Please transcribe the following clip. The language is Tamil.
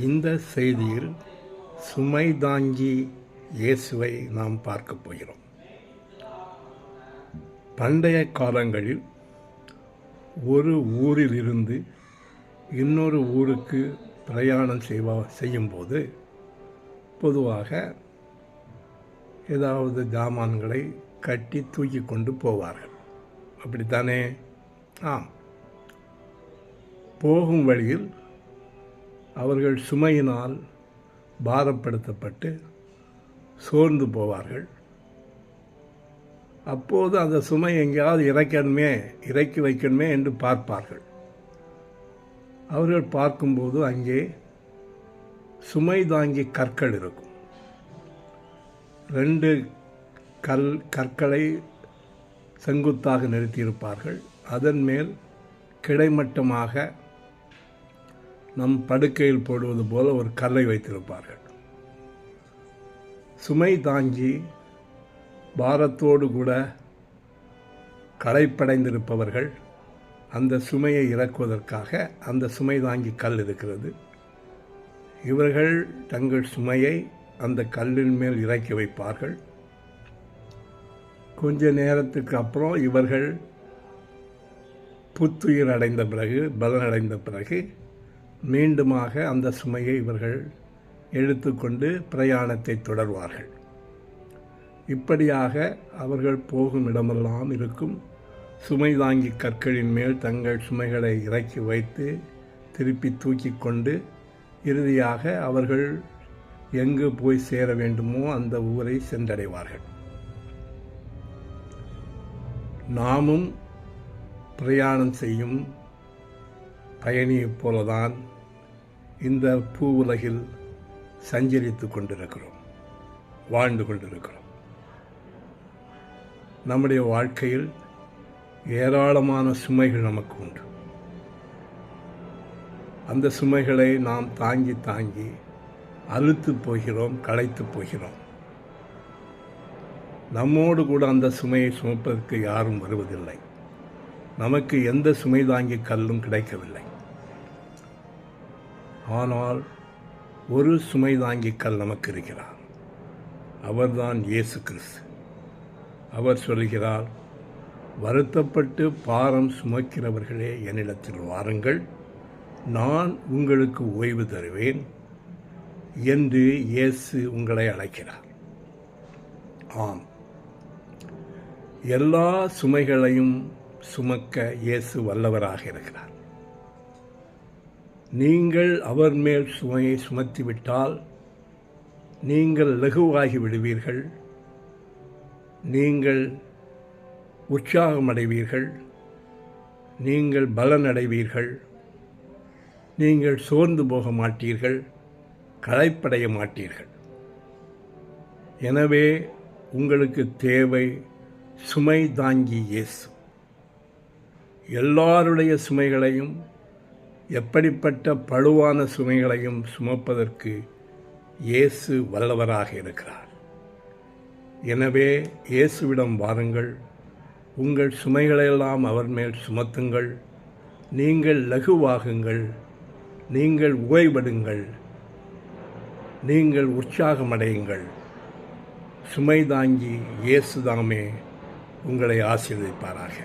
இந்த செய்தியில் சுமை தாங்கி இயேசுவை நாம் பார்க்கப் போகிறோம். பண்டைய காலங்களில் ஒரு ஊரில் இருந்து இன்னொரு ஊருக்கு பிரயாணம் செய்வா செய்யும்போது பொதுவாக ஏதாவது ஜாமான்களை கட்டி தூக்கி கொண்டு போவார்கள். அப்படித்தானே? ஆம். போகும் வழியில் அவர்கள் சுமையினால் பாரப்படுத்தப்பட்டு சோர்ந்து போவார்கள். அப்போது அந்த சுமை எங்கேயாவது இறக்கணுமே இறக்கி வைக்கணுமே என்று பார்ப்பார்கள். அவர்கள் பார்க்கும்போது அங்கே சுமை தாங்கி கற்கள் இருக்கும். ரெண்டு கல் கற்களை செங்குத்தாக நிறுத்தியிருப்பார்கள். அதன் மேல் கிடைமட்டமாக நம் படுக்கையில் போடுவது போல ஒரு கல்லை வைத்திருப்பார்கள். சுமை தாங்கி பாரத்தோடு கூட களைப்படைந்திருப்பவர்கள் அந்த சுமையை இறக்குவதற்காக அந்த சுமை தாங்கி கல் இருக்கிறது. இவர்கள் தங்கள் சுமையை அந்த கல்லின் மேல் இறக்கி வைப்பார்கள். கொஞ்ச நேரத்துக்கு அப்புறம் இவர்கள் புத்துயிர் அடைந்த பிறகு பலனடைந்த பிறகு மீண்டுமாக அந்த சுமையை இவர்கள் எடுத்துக்கொண்டு பிரயாணத்தை தொடர்வார்கள். இப்படியாக அவர்கள் போகும் இடமெல்லாம் இருக்கும். சுமை தாங்கி கற்களின் மேல் தங்கள் சுமைகளை இறக்கி வைத்து திருப்பி தூக்கி கொண்டு இறுதியாக அவர்கள் எங்கு போய் சேர வேண்டுமோ அந்த ஊரை சென்றடைவார்கள். நாமும் பிரயாணம் செய்யும் பயணியைப் போலதான் இந்த பூ உலகில் சஞ்சரித்து கொண்டிருக்கிறோம் வாழ்ந்து கொண்டிருக்கிறோம். நம்முடைய வாழ்க்கையில் ஏராளமான சுமைகள் நமக்கு உண்டு. அந்த சுமைகளை நாம் தாங்கி தாங்கி அழுத்து போகிறோம் களைத்து போகிறோம். நம்மோடு கூட அந்த சுமையை சுமப்பதற்கு யாரும் வருவதில்லை. நமக்கு எந்த சுமை தாங்கி கல்லும் கிடைக்கவில்லை. ஆனால் ஒரு சுமை தாங்கி கல் நமக்கு இருக்கிறார் அவர்தான் இயேசு கிறிஸ்து. அவர் சொல்கிறார் வருத்தப்பட்டு பாரம் சுமக்கிறவர்களே என்னிடத்தில் வாருங்கள். நான் உங்களுக்கு ஓய்வு தருவேன். என்று இயேசு உங்களை அழைக்கிறார். ஆம். எல்லா சுமைகளையும் சுமக்க இயேசு வல்லவராக இருக்கிறார். நீங்கள் அவர் மேல் சுமையை சுமத்திவிட்டால் நீங்கள் லகுவாகி விடுவீர்கள். நீங்கள் உற்சாகமடைவீர்கள். நீங்கள் பலனடைவீர்கள். நீங்கள் சோர்ந்து போக மாட்டீர்கள். களைப்படைய மாட்டீர்கள். எனவே உங்களுக்கு தேவை சுமை தாங்கி இயேசு. எல்லாருடைய சுமைகளையும் எப்படிப்பட்ட பழுவான சுமைகளையும் சுமப்பதற்கு இயேசு வல்லவராக இருக்கிறார். எனவே இயேசுவிடம் வாருங்கள். உங்கள் சுமைகளையெல்லாம் அவர் மேல் சுமத்துங்கள். நீங்கள் லகுவாகுங்கள். நீங்கள் ஓய்வடுங்கள் நீங்கள் உற்சாகமடையுங்கள். சுமை தாங்கி இயேசுதாமே உங்களை ஆசீர்வதிப்பாராக.